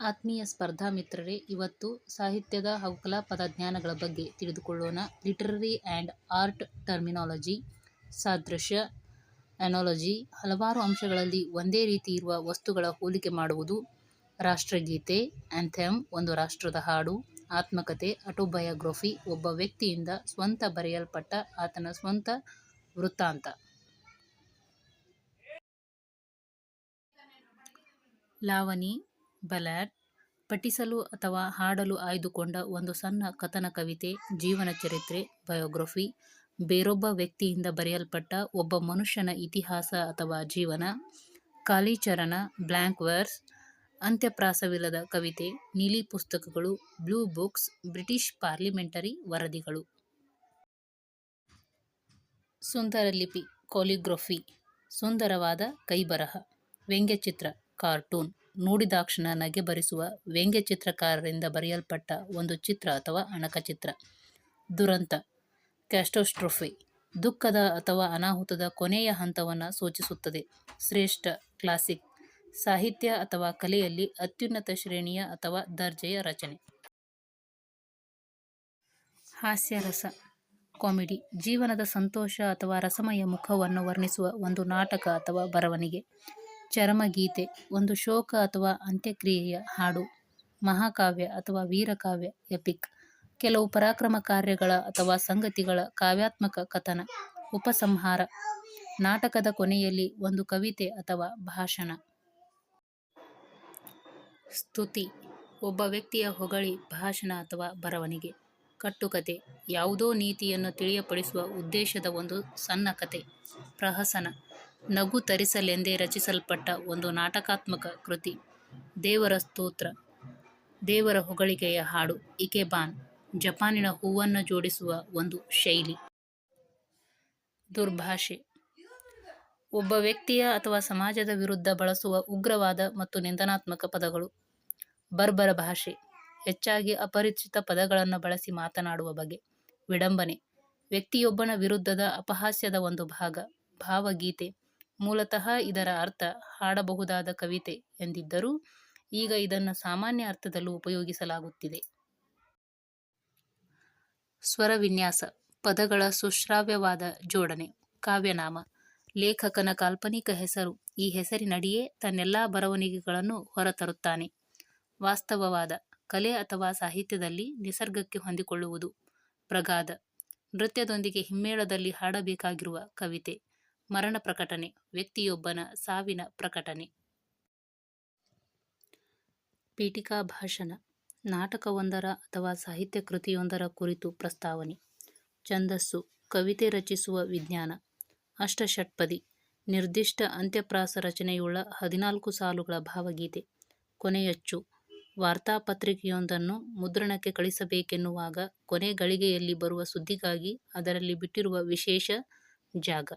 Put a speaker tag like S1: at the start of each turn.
S1: ಆತ್ಮೀಯ ಸ್ಪರ್ಧಾ ಮಿತ್ರರೇ, ಇವತ್ತು ಸಾಹಿತ್ಯದ ಹಾಗೂ ಕಲಾ ಪದಜ್ಞಾನಗಳ ಬಗ್ಗೆ ತಿಳಿದುಕೊಳ್ಳೋಣ. ಲಿಟರರಿ ಆ್ಯಂಡ್ ಆರ್ಟ್ ಟರ್ಮಿನಾಲಜಿ, ಸಾದೃಶ್ಯ ಅನಾಲಜಿ ಹಲವಾರು ಅಂಶಗಳಲ್ಲಿ ಒಂದೇ ರೀತಿ ಇರುವ ವಸ್ತುಗಳ ಹೋಲಿಕೆ ಮಾಡುವುದು ರಾಷ್ಟ್ರಗೀತೆ, ಆಂಥೆಮ್, ಒಂದು ರಾಷ್ಟ್ರದ ಹಾಡು, ಆತ್ಮಕತೆ ಅಟೋಬಯೋಗ್ರಫಿ ಒಬ್ಬ ವ್ಯಕ್ತಿಯಿಂದ ಸ್ವಂತ ಬರೆಯಲ್ಪಟ್ಟ ಆತನ ಸ್ವಂತ ವೃತ್ತಾಂತ. ಲಾವಣಿ ಬಲ್ಲಾಡ್ ಪಠಿಸಲು ಅಥವಾ ಹಾಡಲು ಆಯ್ದುಕೊಂಡ ಒಂದು ಸಣ್ಣ ಕಥನ ಕವಿತೆ, ಜೀವನ ಚರಿತ್ರೆ, ಬಯೋಗ್ರಫಿ, ಬೇರೊಬ್ಬ ವ್ಯಕ್ತಿಯಿಂದ ಬರೆಯಲ್ಪಟ್ಟ ಒಬ್ಬ ಮನುಷ್ಯನ ಇತಿಹಾಸ ಅಥವಾ ಜೀವನ ಕಾಲಿಚರಣ ಬ್ಲ್ಯಾಂಕ್ ವರ್ಸ್ ಅಂತ್ಯಪ್ರಾಸವಿಲ್ಲದ ಕವಿತೆ, ನೀಲಿ ಪುಸ್ತಕಗಳು, ಬ್ಲೂ ಬುಕ್ಸ್, ಬ್ರಿಟಿಷ್ ಪಾರ್ಲಿಮೆಂಟರಿ ವರದಿಗಳು. ಸುಂದರ ಲಿಪಿ, ಕೋಲಿಗ್ರಫಿ, ಸುಂದರವಾದ ಕೈಬರಹ, ವ್ಯಂಗ್ಯಚಿತ್ರ, ಕಾರ್ಟೂನ್. ನೋಡಿದಾಕ್ಷಣ ನಗೆ ಬರಿಸುವ ವ್ಯಂಗ್ಯ ಚಿತ್ರಕಾರರಿಂದ ಬರೆಯಲ್ಪಟ್ಟ ಒಂದು ಚಿತ್ರ ಅಥವಾ ಅಣಕಚಿತ್ರ. ದುರಂತ. ಕ್ಯಾಸ್ಟೋಸ್ಟ್ರೋಫಿ ದುಃಖದ ಅಥವಾ ಅನಾಹುತದ ಕೊನೆಯ ಹಂತವನ್ನು ಸೂಚಿಸುತ್ತದೆ. ಶ್ರೇಷ್ಠ, ಕ್ಲಾಸಿಕ್. ಸಾಹಿತ್ಯ ಅಥವಾ ಕಲೆಯಲ್ಲಿ ಅತ್ಯುನ್ನತ ಶ್ರೇಣಿಯ ಅಥವಾ ದರ್ಜೆಯ ರಚನೆ. ಹಾಸ್ಯರಸ ಕಾಮಿಡಿ. ಜೀವನದ ಸಂತೋಷ ಅಥವಾ ರಸಮಯ ಮುಖವನ್ನು ವರ್ಣಿಸುವ ಒಂದು ನಾಟಕ ಅಥವಾ ಬರವಣಿಗೆ. ಚರಮಗೀತೆ, ಒಂದು ಶೋಕ ಅಥವಾ ಅಂತ್ಯಕ್ರಿಯೆಯ ಹಾಡು, ಮಹಾಕಾವ್ಯ ಅಥವಾ ವೀರಕಾವ್ಯ, ಎಪಿಕ್. ಕೆಲವು ಪರಾಕ್ರಮ ಕಾರ್ಯಗಳ ಅಥವಾ ಸಂಗತಿಗಳ ಕಾವ್ಯಾತ್ಮಕ ಕಥನ, ಉಪಸಂಹಾರ, ನಾಟಕದ ಕೊನೆಯಲ್ಲಿ ಒಂದು ಕವಿತೆ ಅಥವಾ ಭಾಷಣ. ಸ್ತುತಿ, ಒಬ್ಬ ವ್ಯಕ್ತಿಯ ಹೊಗಳಿ, ಭಾಷಣ ಅಥವಾ ಬರವಣಿಗೆ. ಕಟ್ಟುಕತೆ, ಯಾವುದೋ ನೀತಿಯನ್ನು ತಿಳಿಯಪಡಿಸುವ ಉದ್ದೇಶದ ಒಂದು ಸಣ್ಣ ಕತೆ, ಪ್ರಹಸನ. ನಗು ತರಿಸಲೆಂದೇ ರಚಿಸಲ್ಪಟ್ಟ ಒಂದು ನಾಟಕಾತ್ಮಕ ಕೃತಿ. ದೇವರ ಸ್ತೋತ್ರ. ದೇವರ ಹೊಗಳಿಕೆಯ ಹಾಡು ಇಕೆಬಾನ್, ಜಪಾನಿನ ಹೂವನ್ನು ಜೋಡಿಸುವ ಒಂದು ಶೈಲಿ. ದುರ್ಭಾಷೆ. ಒಬ್ಬ ವ್ಯಕ್ತಿಯ ಅಥವಾ ಸಮಾಜದ ವಿರುದ್ಧ ಬಳಸುವ ಉಗ್ರವಾದ ಮತ್ತು ನಿಂದನಾತ್ಮಕ ಪದಗಳು. ಬರ್ಬರ ಭಾಷೆ. ಹೆಚ್ಚಾಗಿ ಅಪರಿಚಿತ ಪದಗಳನ್ನು ಬಳಸಿ ಮಾತನಾಡುವ ಬಗೆ. ವಿಡಂಬನೆ. ವ್ಯಕ್ತಿಯೊಬ್ಬನ ವಿರುದ್ಧದ ಅಪಹಾಸ್ಯದ ಒಂದು ಭಾಗ. ಭಾವಗೀತೆ. ಮೂಲತಃ ಇದರ ಅರ್ಥ ಹಾಡಬಹುದಾದ ಕವಿತೆ ಎಂದಿದ್ದರೂ ಈಗ ಇದನ್ನು ಸಾಮಾನ್ಯ ಅರ್ಥದಲ್ಲೂ ಉಪಯೋಗಿಸಲಾಗುತ್ತಿದೆ. ಸ್ವರವಿನ್ಯಾಸ, ಪದಗಳ ಸುಶ್ರಾವ್ಯವಾದ ಜೋಡಣೆ, ಕಾವ್ಯನಾಮ, ಲೇಖಕನ ಕಾಲ್ಪನಿಕ ಹೆಸರು ಈ ಹೆಸರಿನಡಿಯೇ ತನ್ನೆಲ್ಲ ಬರವಣಿಗೆಗಳನ್ನು ಹೊರತರುತ್ತಾನೆ. ವಾಸ್ತವವಾದ ಕಲೆ ಅಥವಾ ಸಾಹಿತ್ಯದಲ್ಲಿ ನಿಸರ್ಗಕ್ಕೆ ಹೊಂದಿಕೊಳ್ಳುವುದು ಪ್ರಗಾದ ನೃತ್ಯದೊಂದಿಗೆ ಹಿಮ್ಮೇಳದಲ್ಲಿ ಹಾಡಬೇಕಾಗಿರುವ ಕವಿತೆ. ಮರಣ ಪ್ರಕಟಣೆ ವ್ಯಕ್ತಿಯೊಬ್ಬನ ಸಾವಿನ ಪ್ರಕಟಣೆ ಪೀಠಿಕಾ ಭಾಷಣ, ನಾಟಕವೊಂದರ ಅಥವಾ ಸಾಹಿತ್ಯ ಕೃತಿಯೊಂದರ ಕುರಿತು ಪ್ರಸ್ತಾವನೆ. ಛಂದಸ್ಸು, ಕವಿತೆ ರಚಿಸುವ ವಿಜ್ಞಾನ. ಅಷ್ಟಷಟ್ಪದಿ, ನಿರ್ದಿಷ್ಟ ಅಂತ್ಯಪ್ರಾಸ ರಚನೆಯುಳ್ಳ ಹದಿನಾಲ್ಕು ಸಾಲುಗಳ ಭಾವಗೀತೆ. ಕೊನೆಯಚ್ಚು, ವಾರ್ತಾಪತ್ರಿಕೆಯೊಂದನ್ನು ಮುದ್ರಣಕ್ಕೆ ಕಳಿಸಬೇಕೆನ್ನುವಾಗ ಕೊನೆ ಗಳಿಗೆಯಲ್ಲಿ ಬರುವ ಸುದ್ದಿಗಾಗಿ ಅದರಲ್ಲಿ ಬಿಟ್ಟಿರುವ ವಿಶೇಷ ಜಾಗ.